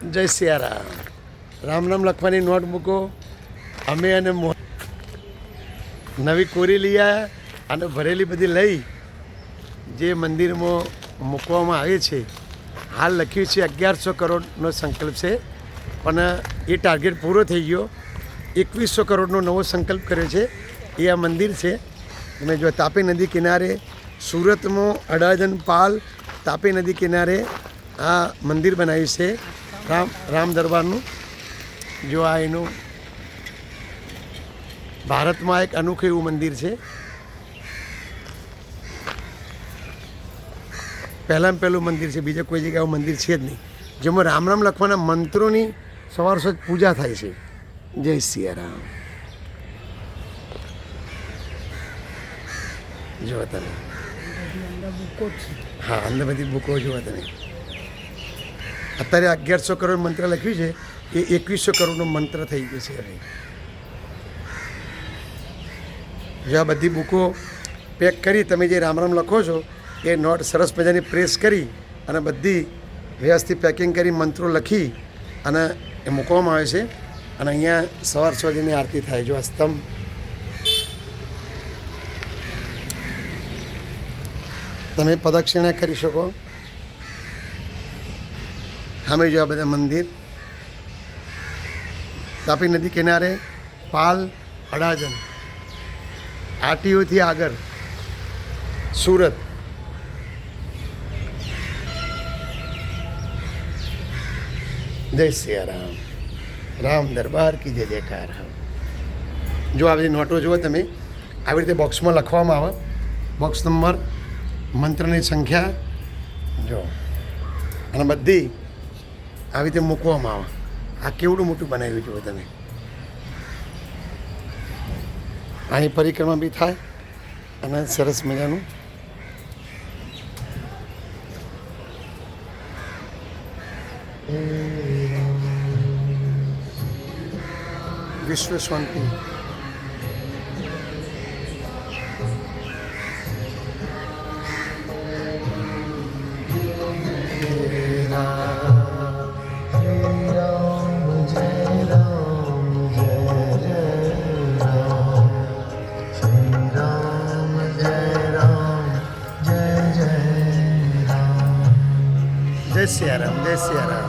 જય સિયારામ. રામ નામ લખવાની નોટ મૂકો. અમે અને નવી કોરી લઈ આવ્યા અને ભરેલી બધી લઈ જે મંદિરમાં મૂકવામાં આવે છે. હાલ લખ્યું છે અગિયારસો કરોડનો સંકલ્પ છે. પણ એ ટાર્ગેટ પૂરો થઈ ગયો. એકવીસો કરોડનો નવો સંકલ્પ કર્યો છે. એ આ મંદિર છે. તમે જો તાપી નદી કિનારે સુરતમાં અડાજન પાલ તાપી નદી કિનારે આ મંદિર બનાવ્યું છે. રામ રામ દરબારનું. જો આ એનું ભારતમાં એક અનોખું એવું મંદિર છે. પહેલાં પહેલું મંદિર છે બીજે કોઈ જગ્યાએ મંદિર છે જ નહીં. જેમાં રામ રામ લખવાના મંત્રોની સવાર સાંજ પૂજા થાય છે. જય સિયારામ. જોવા તમે. હા અંદર બધી બુકો જુઓ તમે. અત્યારે અગિયારસો કરોડ મંત્ર લખ્યું છે, એ એકવીસો કરોડનો મંત્ર થઈ ગયો છે હવે. જો આ બધી બુકો પેક કરી, તમે જે રામ રામ લખો છો, એ નોટ સરસ મજાની પ્રેસ કરી અને બધી વ્યવસ્થિત પેકિંગ કરી, મંત્રો લખી અને એ મૂકવામાં આવે છે. અને અહીંયા સવાર સુધીની આરતી થાય, જો આ સ્તંભ. તમે પ્રદક્ષિણા કરી શકો. સામે જો આ બધા મંદિર. તાપી નદી કિનારે પાલ, અડાજન. આટીઓથી આગળ સુરત. જય સિયારામ. રામ દરબાર કી જય જયકાર જો આ બધી નોટો જુઓ તમે, આવી રીતે બોક્સમાં લખવામાં આવે. બોક્સ નંબર, મંત્રની સંખ્યા, જો. અને બધી આવી રીતે મૂકવામાં આવે. આ કેવડું મોટું બનાવ્યું જુઓ તમે? અહીં પરિક્રમા બી થાય અને સરસ મજાનું. વિશ્વ શાંતિ. જય સિયારામ જય સિયારામ